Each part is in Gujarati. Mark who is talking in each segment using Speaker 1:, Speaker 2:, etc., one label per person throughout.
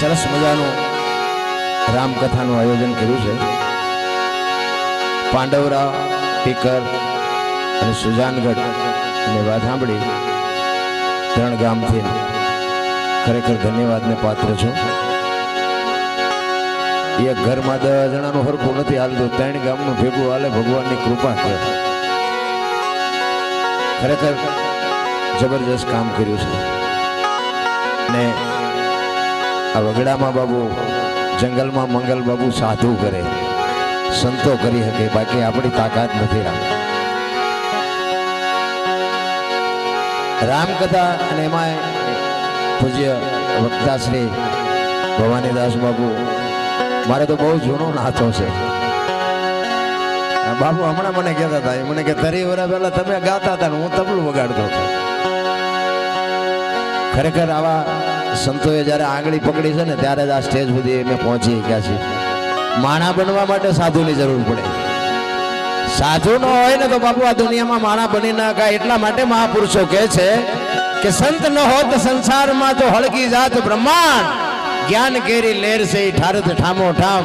Speaker 1: સરસ મજાનું રામકથાનું આયોજન કર્યું છે. પાંડવરા ટીકર અને સુજાનગઢ અને વાત ત્રણ ગામથી ખરેખર ધન્યવાદને પાત્ર છો. એક ઘરમાં દસ જણાનું હરખું નથી હાલતું, ત્રણ ગામનું ભેગું હાલે, ભગવાનની કૃપા છે. ખરેખર જબરજસ્ત કામ કર્યું છે. ને આ વગડામાં બાબુ, જંગલમાં મંગલ બાબુ સાધુ કરે. સંતો કરી શકે, બાકી આપણી તાકાત નથી રામ. રામકથા અને એમાં પૂજ્ય વક્તા શ્રી ભવાનીદાસ બાબુ, મારે તો બહુ જૂનો નાથો છે. બાબુ, હમણાં મને કહેતા હતા મને કે તરી વર્ષ પહેલા તમે ગાતા હતા હું તબલું વગાડતો હતો. ખરેખર આવા સંતોએ જ્યારે આંગળી પકડી છે ને, ત્યારે જ આ સ્ટેજ સુધી અમે પહોંચી ગયા છીએ. માણા બનવા માટે સાધુની જરૂર પડે. સાધુ ન હોય ને તો બાપુ આ દુનિયામાં માણા બની ના કાય એટલા માટે મહાપુરુષો કહે છે કે સંત ન હોત સંસારમાં તો હળકી જાત બ્રહ્માંડ. જ્ઞાન કેરી લેર છે ઠારત ઠામો ઠામ.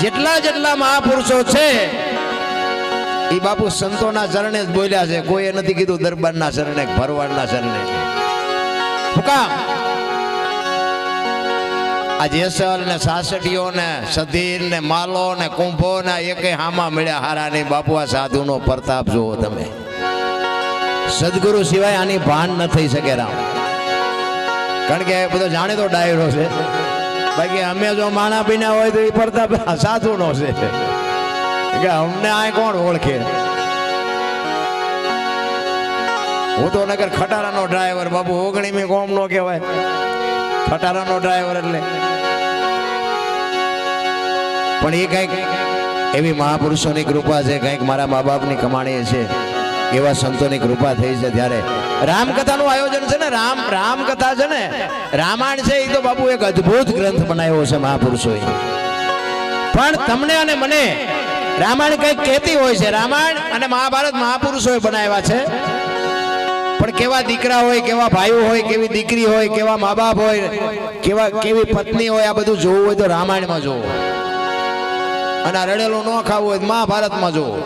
Speaker 1: જેટલા જેટલા મહાપુરુષો છે એ બાપુ સંતોના ચરણે જ બોલ્યા છે. કોઈએ નથી કીધું દરબારના ચરણે કે ભરવાડના ચરણે. શું કામ આ જેસલ ને સાસટીઓ ને સધીર ને માલો ને કુંભો ને એકે હામા મળ્યા હારા નહીં બાપુ આ સાધુનો પ્રતાપ જુઓ તમે. સદગુરુ સિવાય આની ભાન ન થઈ શકે રામ. કારણ કે બધો બધો જાણીતો ડાયરો છે. બાકી અમે જો માણા પીના હોય તો એ પ્રતાપ સાધુનો છે. કે અમને આ કોણ ઓળખે? હું તો નગર ખટારાનો ડ્રાઈવર બાબુ ઓગણીમી કોમ નો કહેવાય. ખટારાનો ડ્રાઈવર એટલે. પણ એ કંઈક એવી મહાપુરુષોની કૃપા છે, કંઈક મારા મા બાપની કમાણી છે, એવા સંતોની કૃપા થઈ છે ત્યારે. રામકથાનું આયોજન છે ને, રામ, રામકથા છે ને, રામાયણ છે એ તો બાપુ એક અદ્ભુત ગ્રંથ બનાવ્યો છે મહાપુરુષોએ. પણ તમને અને મને રામાયણ કંઈક કહેતી હોય છે, રામાયણ અને મહાભારત મહાપુરુષોએ બનાવ્યા છે. પણ કેવા દીકરા હોય, કેવા ભાઈઓ હોય, કેવી દીકરી હોય, કેવા મા બાપ હોય, કેવા કેવી પત્ની હોય, આ બધું જોવું હોય તો રામાયણમાં જોવો. અને આ રડેલું ન ખાવું હોય મહાભારતમાં જોવો.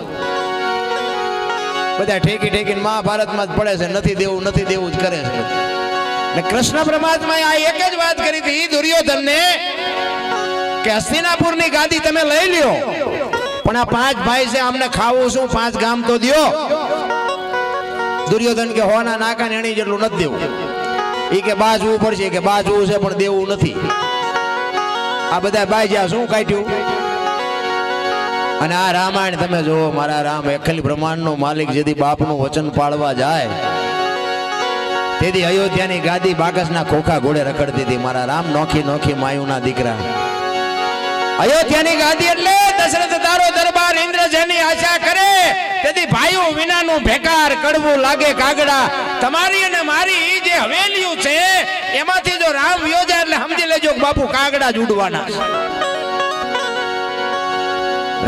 Speaker 1: બધા ઠેકી ઠેકીને મહાભારતમાં જ પડે છે, નથી દેવું નથી દેવું જ કરે છે. ને કૃષ્ણ પરમાત્માએ આ એક જ વાત કરી હતી દુર્યોધનને કે હસ્તિનાપુરની ગાદી તમે લઈ લ્યો. પણ આ પાંચ ભાઈ છે અમને ખાવું શું? પાંચ ગામ તો દ્યો. દુર્યોધન કે હોના નાકા ને એની જેટલું નથી દેવું. એ કે બાજવું પડશે કે બાજવું છે, પણ દેવું નથી. આ બધા બાજ્યા, શું કાઢ્યું? અને આ રામાયણ તમે જુઓ, મારા રામ અખિલ બ્રહ્માંડનો માલિક જેથી બાપનું વચન પાળવા જાય. તેથી અયોધ્યાની ગાદી બાકસના ખોખા ઘોડે રખડતી હતી. મારા રામ નોખી નોખી માયુના દીકરા. અયોધ્યાની ગાદી એટલે દશરથ તારો દરબાર ઇન્દ્રજની આશા કરે, તેથી ભાઈઓ વિનાનું ભેકાર કડવું લાગે કાગડા. તમારી અને મારી જે હવેલીઓ છે, એમાંથી જો રામ વ્યો એટલે સમજી લેજો બાપુ કાગડા જ ઉડવાના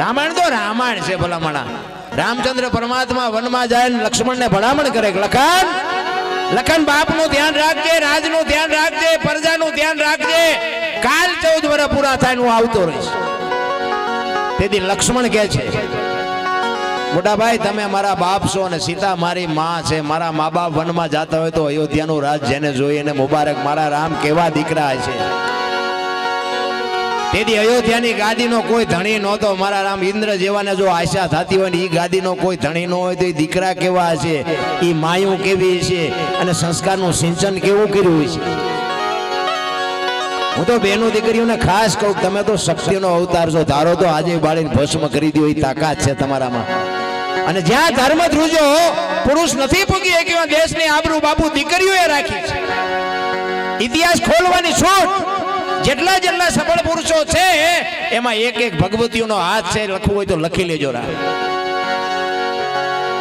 Speaker 1: રામાયણ તો રામાયણ છે ભલામણા. રામચંદ્ર પરમાત્મા વનમાં જાય ને લક્ષ્મણને ભલામણ કરે કે લખન લખન બાપનું ધ્યાન રાખજે, રાજનું ધ્યાન રાખજે, પ્રજાનું ધ્યાન રાખજે. કાલ ચૌદ વર્ષ પૂરા થાય હું આવતો રહીશ. તેથી લક્ષ્મણ કહે છે, મોટાભાઈ, તમે મારા બાપ છો અને સીતા મારી માં છે. મારા મા બાપ વનમાં જતા હોય તો અયોધ્યાનું રાજ જેને જોઈ એને મુબારક. મારા રામ કેવા દીકરા છે. તેથી અયોધ્યાની ગાદીનો કોઈ ધણી નહોતો. મારા રામ ઇન્દ્ર જેવાને જો આશા થતી હોય ને એ ગાદીનો કોઈ ધણી ન હોય તો એ દીકરા કેવા છે એ માયું કેવી છે અને સંસ્કારનું સિંચન કેવું કર્યું છે હું તો બેનો દીકરીઓને ખાસ કહું, તમે તો શક્તિનો અવતાર છો. ધારો તો આજે બાળીને ભસ્મ કરી દો એ તાકાત છે તમારામાં. અને જ્યાં ધર્મ ધ્રુજો, પુરુષ નથી પૂગી શક્યો દેશની આબરૂ બાપુ દીકરીઓએ રાખી છે. ઇતિહાસ ખોલવાની છૂટ, જેટલા જેટલા સફળ પુરુષો છે, એમાં એક એક ભગવતીઓનો હાથ છે, લખવું હોય તો લખી લેજો રા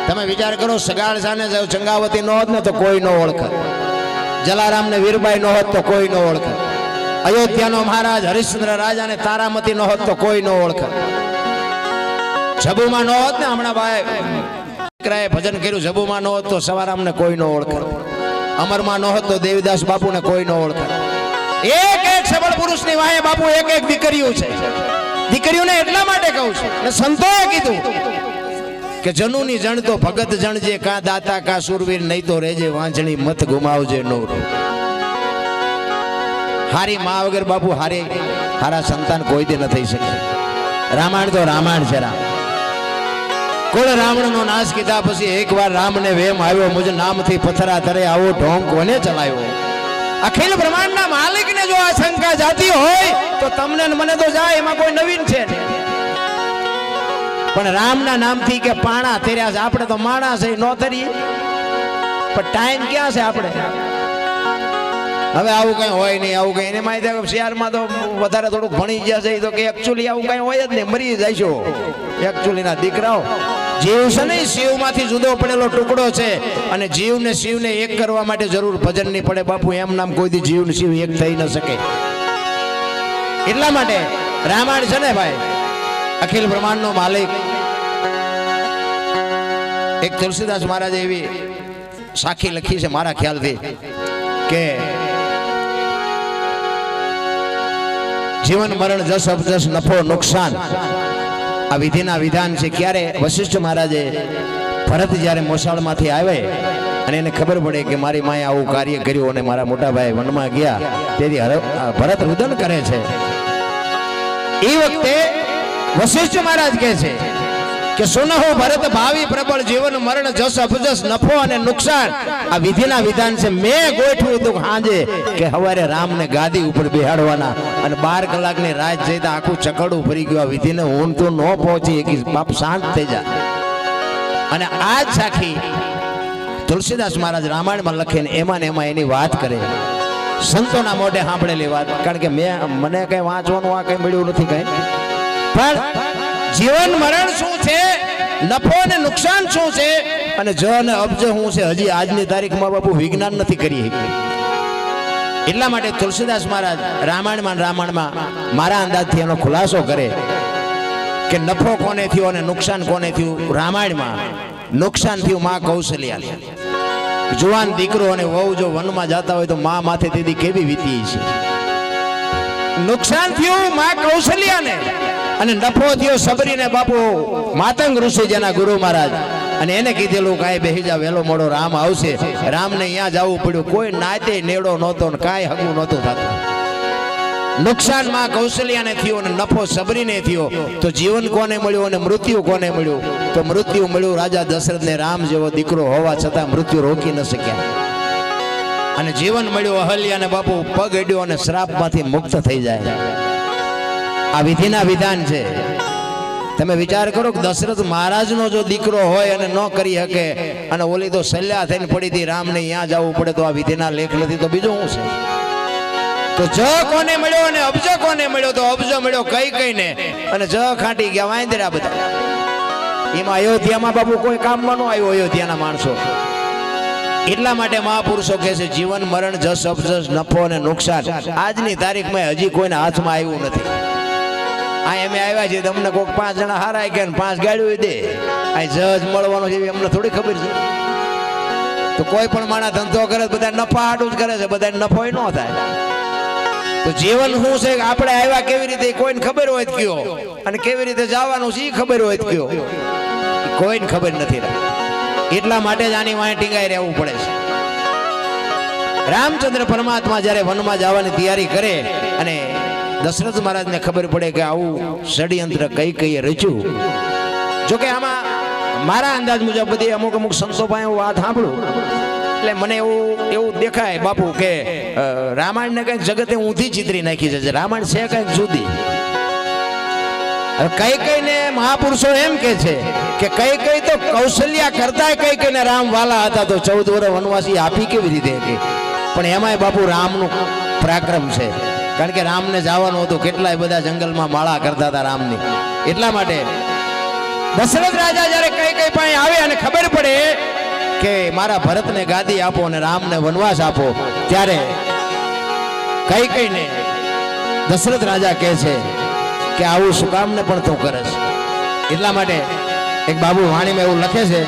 Speaker 1: તમે વિચાર કરો, સગાળ સાને ચંગાવતી નો ને તો કોઈ નો ઓળખત. જલારામ ને વીરબાઈ નો હોત તો કોઈ ન ઓળખત. અયોધ્યાનો મહારાજ હરિશ્ચંદ્ર રાજા ને તારામતી નો હોત તો કોઈ નો ઓળખે. જબુમાં નો હોત ને હમણાં ભાઈ દીકરાએ ભજન કર્યું જબુમાં નો હોત તો સવારામને કોઈ નો ઓળખે. અમરમાં નો હોત તો દેવીદાસ બાપુ ને કોઈ નો ઓળખે. એક એક સબળ પુરુષની વાહે બાપુ એક એક દીકરીઓ છે. દીકરીઓને એટલા માટે કહું છું ને સંતોએ કીધું કે જનુની જણ તો ભગત જણજે કા દાતા કા સુરવીર નહીં તો રેજે વાંચણી મત ગુમાવજે નોર. હારી મા વગર બાપુ હારી, હારા સંતાન કોઈ દે ન થઈ શકે. રામાયણ તો રામાયણ છે રામ. કુળ રાવણનો નાશ કીધા પછી એકવાર રામને વેમ આવ્યો, મુજ નામથી પથરા તરે આવો ઢોંગ કોને ચલાવ્યો? અખિલ બ્રહ્માંડના માલિકને જો આ શંકા જાતી હોય, તો તમને મને તો જાય, એમાં કોઈ નવીન છે. પણ રામના નામથી કે પાણા તેર્યા છે, આપણે તો માણા છે નો તરીએ. પણ ટાઈમ ક્યાં છે આપણે? હવે આવું કઈ હોય નહીં, આવું કઈ. એને માહિતી શિયાળમાં તો વધારે થોડુંક ભણી ગયા છે એ તો કે એકચ્યુઅલી આવું કઈ હોય જ નહીં, મરી જાય છો એકચ્યુઅલી ના દીકરાઓ, જીવ છે ને શિવમાંથી જુદો પડેલો ટુકડો છે. અને જીવને શિવને એક કરવા માટે જરૂર ભજન નહીં પડે. બાપુ, એમ નામ કોઈ દી જીવ શિવ એક થઈ ન શકે. એટલા માટે રામાયણ છે ને ભાઈ, અખિલ બ્રહ્માંડનો માલિક. એક તુલસીદાસ મહારાજે એવી સાખી લખી છે મારા ખ્યાલથી કે જીવન મરણ, જસ અપજસ, નફો, નુકસાન. આ વિધિના વિધાન છે ક્યારે? વશિષ્ઠ મહારાજે ભરત જ્યારે મોસાળમાંથી આવે અને એને ખબર પડે કે મારી માએ આવું કાર્ય કર્યું અને મારા મોટા ભાઈ વનમાં ગયા, તેથી ભરત રુદન કરે છે. એ વખતે વશિષ્ઠ મહારાજ કહે છે કે સુનહો ભરત ભાવિ પ્રબળ જીવન મરણ જસ અપજસ નફો અને નુકસાન. આ વિધિના વિધાન છે. મેં ગોઠવ્યું હતું હાજે કે હવારે રામને ગાદી ઉપર બેહાડવાના અને બાર કલાકની રાત જઈતા આખું ચકડું ફરી ગયું. આ વિધિને હું તો ન પહોંચી એકી બાપ શાંત થઈ જા. અને આ સાખી તુલસીદાસ મહારાજ રામાયણમાં લખે ને એમાં એમાં એની વાત કરે. સંતોના મોઢે સાંભળેલી વાત. કારણ કે મેં, મને કઈ વાંચવાનું આ કઈ મળ્યું નથી કઈ. પણ જીવન મરણ શું છે? નફો અને નુકસાન શું છે? અને જ અને અબજ શું છે, હજી આજની તારીખમાં બાપુ વિજ્ઞાન નથી કરી એટલા માટે તુલસીદાસ મહારાજ રામાયણમાં ને રામાયણમાં મારા અંદાજથી એનો ખુલાસો કરે કે નફો કોને થયો અને નુકસાન કોને થયું? રામાયણમાં નુકસાન થયું માં કૌશલ્યા. જુવાન દીકરો અને વહુ જો વનમાં જતા હોય તો માં માથે તેથી કેવી વીતી છે નુકસાન થયું માં કૌશલ્યાને. અને નફો થયો સબરીને બાપુ માતંગ ઋષિ જેના ગુરુ મહારાજ. અને એને કીધેલું કાંઈ બેહીજા વહેલો મોડો રામ આવશે. રામને અહીંયા જવું પડ્યું. કોઈ નાતે નેડો નહોતો ને કાંઈ હગું નહોતું થતું. નુકસાનમાં કૌશલ્યાને થયું અને નફો સબરીને થયો. તો જીવન કોને મળ્યું અને મૃત્યુ કોને મળ્યું? તો મૃત્યુ મળ્યું રાજા દશરથને રામ જેવો દીકરો હોવા છતાં મૃત્યુ રોકી ન શક્યા. અને જીવન મળ્યું અહલ્યાને બાપુ પગ અડ્યો અને શ્રાપમાંથી મુક્ત થઈ જાય. આ વિધિના વિધાન છે. તમે વિચાર કરો કે દશરથ મહારાજનો જો દીકરો હોય અને ન કરી શકે, અને ઓલી તો સલ્યા થઈને પડી હતી, રામને અહીંયા જવું પડે તો આ વિધિના લેખ નથી, તો બીજું શું છે? તો જ કોને મળ્યો અને અબજ કોને મળ્યો, તો અબજ મળ્યો કઈ કઈ ને અને જ ખાંટી ગયા, વાંદરા બધા. એમાં અયોધ્યામાં બાપુ કોઈ કામમાં ન આવ્યો, અયોધ્યાના માણસો. એટલા માટે મહાપુરુષો કહે છે, જીવન, મરણ, જસ અપજસ નફો અને નુકસાન. આજની તારીખમાં હજી કોઈના હાથમાં આવ્યું નથી. આ અમે આવ્યા છીએ તમને કોઈક પાંચ જણા હારા કે પાંચ ગાડીઓ દે આ જજ મળવાનો છે, એમને થોડી ખબર છે. તો કોઈ પણ માણસ ધંધો કરે બધા નફા હાટું જ કરે છે બધા નફો ન થાય. તો જીવન શું છે આપણે આવ્યા કેવી રીતે કોઈને ખબર હોય કયો. અને કેવી રીતે જવાનું છે એ ખબર હોય કયો. કોઈને ખબર નથી એટલા માટે જ આની વાંહે ટીંગાઈ રહેવું પડે છે. રામચંદ્ર પરમાત્મા જ્યારે વનમાં જવાની તૈયારી કરે અને દશરથ મહારાજને ખબર પડે કે આવું ષડયંત્ર કઈ કઈ રચ્યું. જોકે આમાં મારા અંદાજ મુજબ બધી અમુક અમુક સંતો પાસે હું વાત સાંભળું. એટલે મને એવું એવું દેખાય બાપુ કે રામાયણ રામાયણને કંઈક જગતે ઊંધી ચિતરી નાખી છે રામાયણ છે કંઈક જુદી. કઈ કઈ ને મહાપુરુષો એમ કે છે કે કઈ કઈ તો કૌશલ્યા કરતા કઈ કઈ ને રામ વાલા હતા તો ચૌદ વર્ષ વનવાસી આપી કેવી રીતે પણ એમાંય બાપુ રામનું પરાક્રમ છે. કારણ કે રામને જવાનું હતું. કેટલાય બધા જંગલમાં માળા કરતા હતા રામની. એટલા માટે દશરથ રાજા જ્યારે કઈ કઈ પાસે આવે અને ખબર પડે કે મારા ભરતને ગાદી આપો અને રામને વનવાસ આપો, ત્યારે કઈ કઈ ને દશરથ રાજા કહે છે કે આવું શું કામને પણ તું કરે છે? એટલા માટે એક બાબુ વાણીમાં એવું લખે છે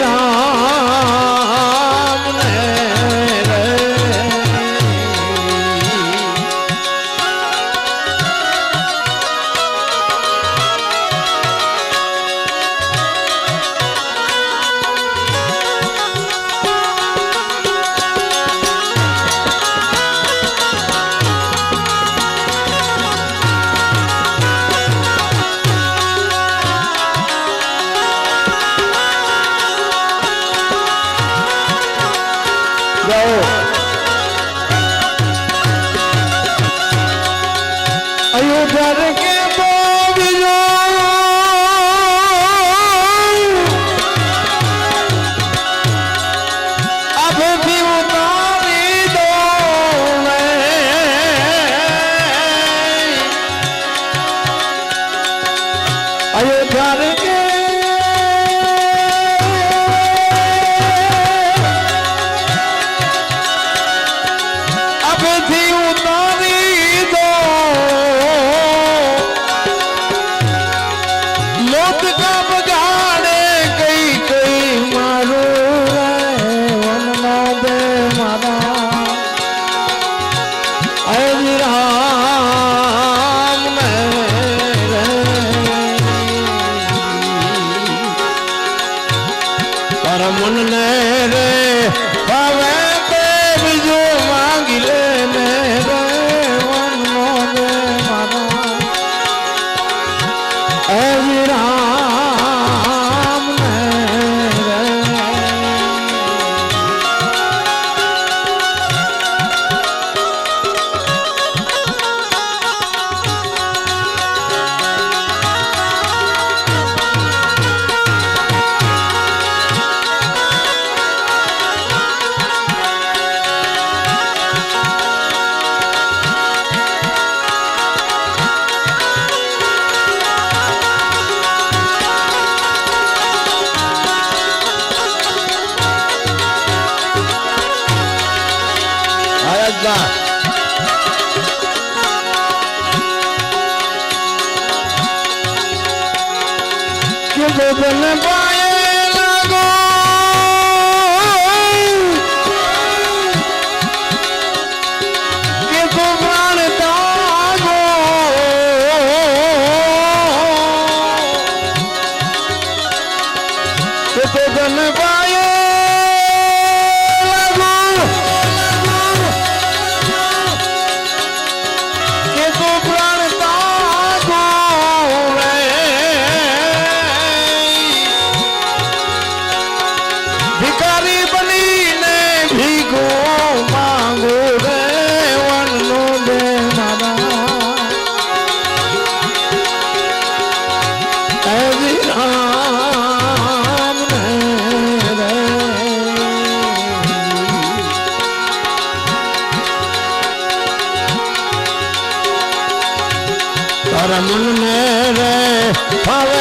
Speaker 2: રામ. કે મનને રે હવે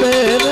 Speaker 2: पे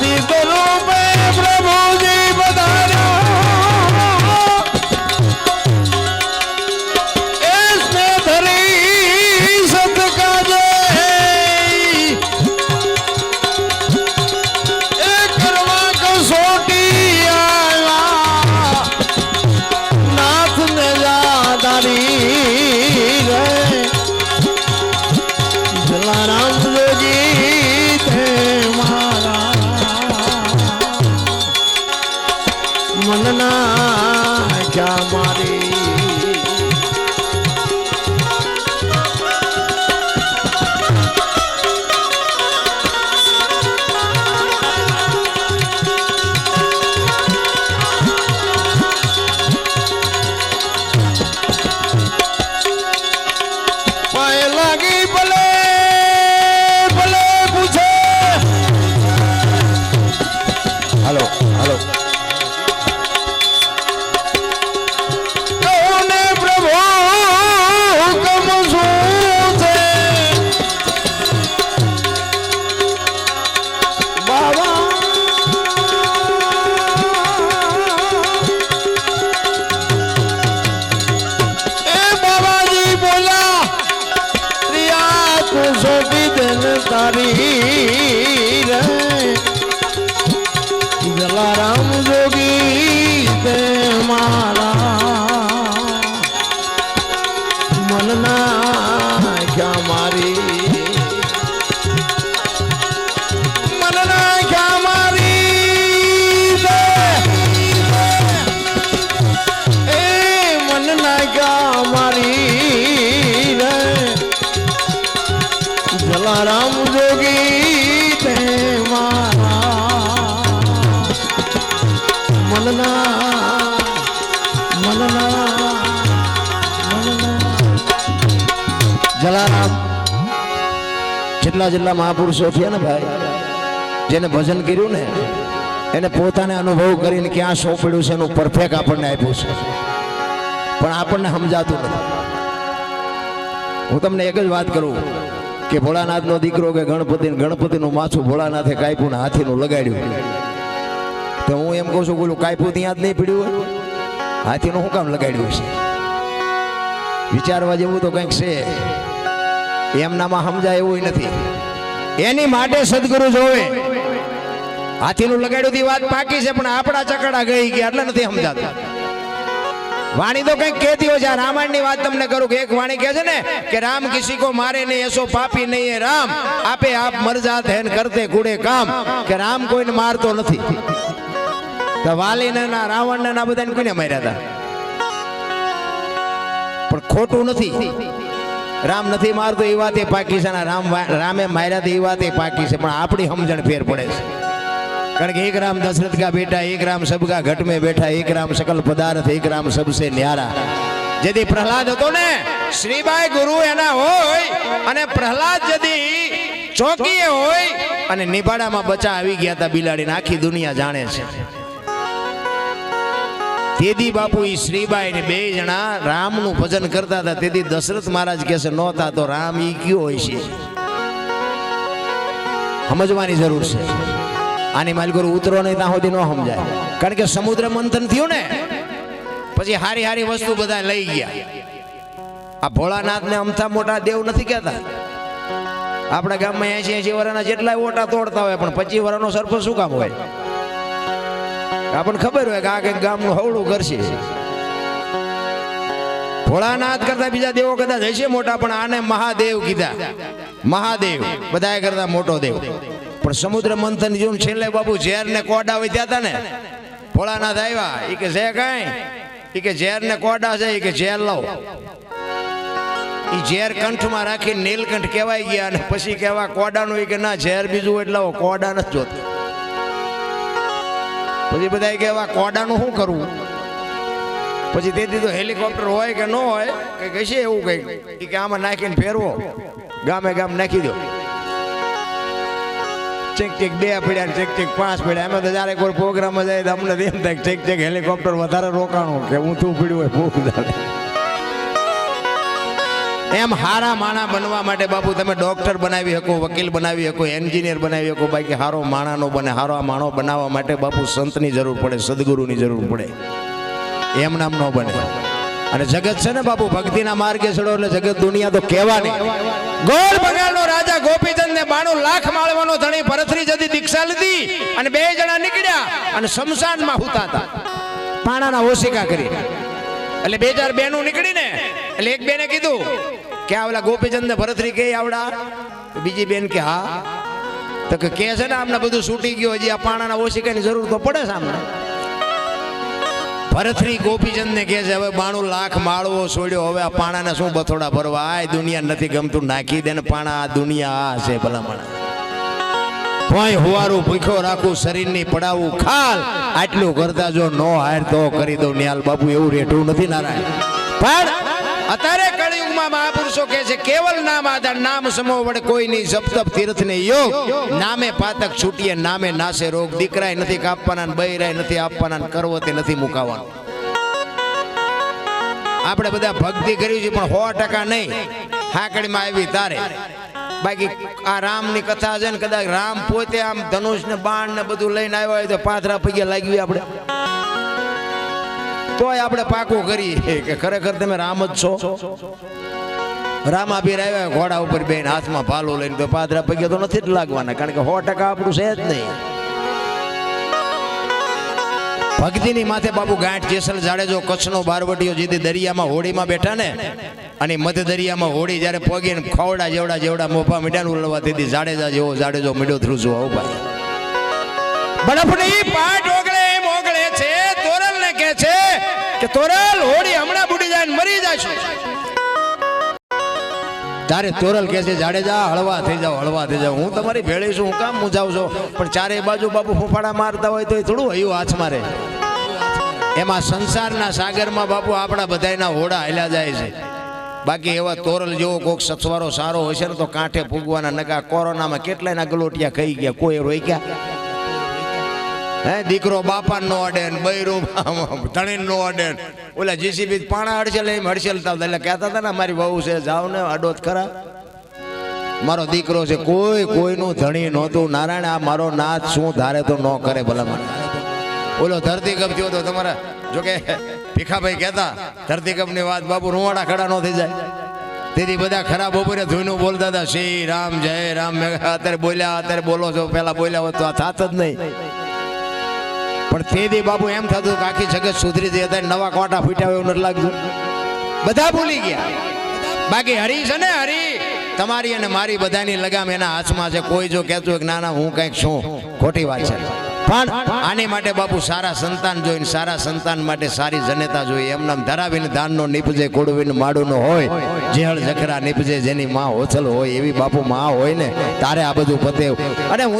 Speaker 2: Happy go.
Speaker 1: ना જેટલા જેટલા મહાપુરુષો થયા ને ભાઈ જેને ભજન કર્યું ને, એને પોતાને અનુભવ કરીને ક્યાં સોંપડ્યું છે એનું પરફેક્ટ આપણને આપ્યું છે. પણ આપણને સમજાતું નથી. હું તમને એક જ વાત કરું કે ભોળાનાથનો દીકરો કે ગણપતિ ગણપતિનું માથું ભોળાનાથે કાપ્યું ને હાથીનું લગાડ્યું. તો હું એમ કહું છું ઓલું કાપ્યું ત્યાં જ નહીં પડ્યું હોય? હાથીનું શું કામ લગાડ્યું છે વિચારવા જેવું તો કંઈક છે. એમનામાં સમજાય એવું નથી. એની માટે સદગુરુ જોવે. હાથીનું લગાડ્યું હતી વાત પાકી છે, પણ આપણા ચકડા ગઈ ગયા, એટલે નથી સમજાતા. વાણી તો કંઈક કહેતી હોય છે, આ રામાયણની વાત તમને કરું કે એક વાણી કહે છે ને, કે રામ કિસી કો મારે નહીં, એસો પાપી નહીં રામ. આપે આપ મરજાત હેન કરતે કુડે કામ. કે રામ કોઈને મારતો નથી. તો વાલીને ના, રાવણને ના બધાને કોઈને માર્યા હતા પણ ખોટું નથી. રામ નથી મારતો એ વાત પાકી છે રામ રામે માર્યા તો એ વાત પાકી છે, પણ આપણી સમજણ ફેર પડે છે. કારણ કે એક રામ દશરથ કા બેટા, એક રામ સબકા ઘટ में બેઠા, એક રામ સકલ પદાર્થ, એક રામ સબસે ન્યારા. જેથી પ્રહલાદ હતો ને, શ્રીબાઈ ગુરુ એના હોય અને પ્રહલાદ જદી ચોકીએ હોય અને નિભાડામાં બચા આવી ગયા હતા બિલાડીને, આખી દુનિયા જાણે છે. તેદી બાપુ એ શ્રીબાઈ ને બે જણા રામનું ભજન કરતા હતા. તેથી દશરથ મહારાજ કહે છે નહોતા તો રામ ઈ કયો હોય છે? સમજવાની જરૂર છે. આની માલગુરુ ઉતરો નહીં, ત્યાં સુધી ન સમજાય. કારણ કે સમુદ્ર મંથન થયું ને, પછી હારી હારી વસ્તુ બધા લઈ ગયા. આ ભોળાનાથ ને અમથા મોટા દેવ નથી કહેતા. આપણા ગામમાં એસી એસી વર્ષના જેટલા ઓટા તોડતા હોય, પણ પચીસ વર્ષનો સરપંચ શું કામ હોય? આપણને ખબર હોય કે આ કંઈક ગામનું હવળું કરશે ભોળાનાથ કરતા બીજા દેવો કદાચ હશે મોટા, પણ આને મહાદેવ કીધા. મહાદેવ બધા કરતા મોટો દેવ. પણ સમુદ્ર મંથન જેવું છેલ્લે બાબુ ઝેર ને કોડા વધ્યા હતા ને, ભોળાનાથ આવ્યા એ કે છે કઈ? એ કે ઝેર ને કોડા છે. એ કે, ઝેર લાવ. એ ઝેર કંઠમાં રાખી નીલકંઠ કહેવાય ગયા અને પછી કહેવા, કોડાનું એ કે, ના, ઝેર બીજું હોય એટલે કોડા નથી જોતું. પછી બધા કહેવા કોડાનું શું કરવું? પછી તો હેલિકોપ્ટર હોય કે ન હોય કે કહેશે એવું કંઈક. કે આમાં નાખીને ફેરવો. ગામે ગામ નાખી દો. ચેક ચેક બે પડ્યા ચેક ચેક પાંચ પડ્યા. એમાં તો જ્યારે કોઈ પ્રોગ્રામ જાય તો અમને એમ થાય ચેક ચેક હેલિકોપ્ટર વધારે રોકાણું કે હું તું પીડ્યું હોય વધારે એમ હારા માણા બનવા માટે બાપુ તમે ડોક્ટર બનાવી શકો, વકીલ બનાવી શકો, એન્જિનિયર બનાવી શકો, બાકી હારો માણાનો બને, હારો માણો બનાવવા માટે બાપુ સંતની જરૂર પડે, સદગુરુની જરૂર પડે. એમ નામ ન બને. અને જગત છે ને બાપુ, ભક્તિના માર્ગે ચડો એટલે જગત દુનિયા તો કહેવાની ગોળ બંગાળનો રાજા ગોપીચંદ ને બાણું લાખ માળવાનો ધણી ભરતરી જતી દીક્ષા લીધી અને બે જણા નીકળ્યા અને શમશાનમાં હુતા હતા. પાણાના ઓશિકા કરી. એટલે બે ચાર બેનું નીકળી ને એટલે એક બેને કીધું કે આ ઓલા ગોપીચંદ ને ભરતરી કે આવડા. બીજી બેન કે હા. તો કે છે ને આમને બધું છૂટી ગયું, હજી આ પાણાના ઓશિકાની જરૂર તો પડે છે આમને. ભરતરી ગોપીચંદ ને કહે છે, હવે બાણું લાખ માળવો છોડ્યો, હવે આ પાણાને શું બથોડા ભરવા? આ દુનિયા નથી ગમતું, નાખી દે ને પાણા, આ દુનિયા આ છે ભલામણ. ભોંય હુવારું ભૂખ્યો રાખું, શરીરની પડાવું ખાલ. આટલું કરતા જો નો હાર તો કરી દઉં. નિહાલ બાપુ, એવું રેઠું નથી નારાયણ. પણ અત્યારે કળિયુગમાં મહાપુરુષો કહે છે, કેવલ નામ આધાર, નામ સમો વડે કોઈની જપતપ જપ તીર્થ ને યોગ. નામે પાતક છૂટીએ, નામે નાશે રોગ. દીકરાય નથી કાપવાના બૈરાય નથી આપવાના કરવો કરવતે નથી મુકાવાનું. આપણે બધા ભક્તિ કરી છે પણ સો ટકા નહીં. હાકડીમાં આવી તારે. બાકી આ રામની કથા છે ને કદાચ રામ પોતે આમ ધનુષ ને બાણ ને બધું લઈને આવ્યા હોય તો પાથરા પગ્યા લાગ્યું આપણે. તોય આપણે પાકું કરીએ કે ખરેખર તમે રામ જ છો. રામાભીર આવ્યા ઘોડા ઉપર બેન હાથમાં ભાલો લઈને તો પાદરા પગે તો નથી જ લાગવાના, કારણ કે સો ટકા આપણું છે જ નહીં. ભક્તિની માથે બાબુ ગાંઠ જેસલ જાડેજો, કચ્છનો બારવટીયો જેથી દરિયામાં હોળીમાં બેઠા ને, અને મધ દરિયામાં હોડી જ્યારે પોગીને ખવડા જેવડા જેવડા મોફા મીઠાનું ઉલવા તેથી જાડેજા જેવો જાડેજો મીઠો થ્રુ છું આવું ભાઈ. બડફની પાટ ઓગળે એમ ઓગળે છે, તોરલ ને કે છે કે તોરલ, હોડી હમણાં બુડી જાય ને મરી જશે તારે તોરલ કે છે જાડેજા હળવા થઈ જાઓ, હળવા થઈ જાઓ. હું તમારી ભેળી છું, હું કામ મૂંઝાવ છો. પણ ચારે બાજુ બાપુ ફૂફાડા મારતા હોય તો એ થોડું હયું હાથ મારે. એમાં સંસારના સાગરમાં બાપુ આપણા બધાયના હોડા હેલા જાય છે. બાકી એવા તોરલ જેવો કોઈક સથવારો સારો હોય છે ને તો કાંઠે ફૂગવાના નગા કોરોનામાં કેટલાયના ગલોટિયા ખાઈ ગયા, કોઈ રોક્યા હે, દીકરો બાપા નો અડે બૈરું ધણીન નો અડે ઓલા જીસીબી પાણા હડસેલ એમ હડસેલતા હતા એટલે કહેતા હતા ને મારી વહુ છે, જાવ ને અડોત ખરા. મારો દીકરો છે, કોઈ, કોઈનું ધણી નહોતું. નારાયણ, આ મારો નાથ શું ધારે તો ન કરે ભલામણ. ઓલો ધરતીકપ થયો તો તમારા જોકે ભીખાભાઈ કહેતા, ધરતીકપની વાત બાપુ રૂવાડા ખડા ન થઈ જાય. તેથી બધા ખરાબ બપોરે ધોઈનું બોલતા હતા, શ્રી રામ, જય રામ. અત્યારે બોલ્યા, અત્યારે બોલો છો. પેલા બોલ્યા હોત તો આ થાત જ નહીં. પણ તેથી બાપુ એમ થતું કે આખી જગત સુધરી જઈ અત્યારે નવા કોટા ફૂટ્યા એવું નથી લાગતું બધા ભૂલી ગયા. બાકી હરી છે ને હરી. તમારી અને મારી બધાની લગામ એના હાથમાં છે. કોઈ જો કહેતું કે ના હું કંઈક છું. ખોટી વાત છે. પણ આની માટે બાપુ સારા સંતાન જોઈને, સારા સંતાન માટે સારી જનેતા જોઈએ. એમ નામ ધરાવીને દાનનો નીપજે કોડવીને માડુનો હોય, જેહળ જખરા નીપજે, જેની માં હોચલ હોય, એવી બાપુ માં હોય ને, તારે આ બધું પતે. અને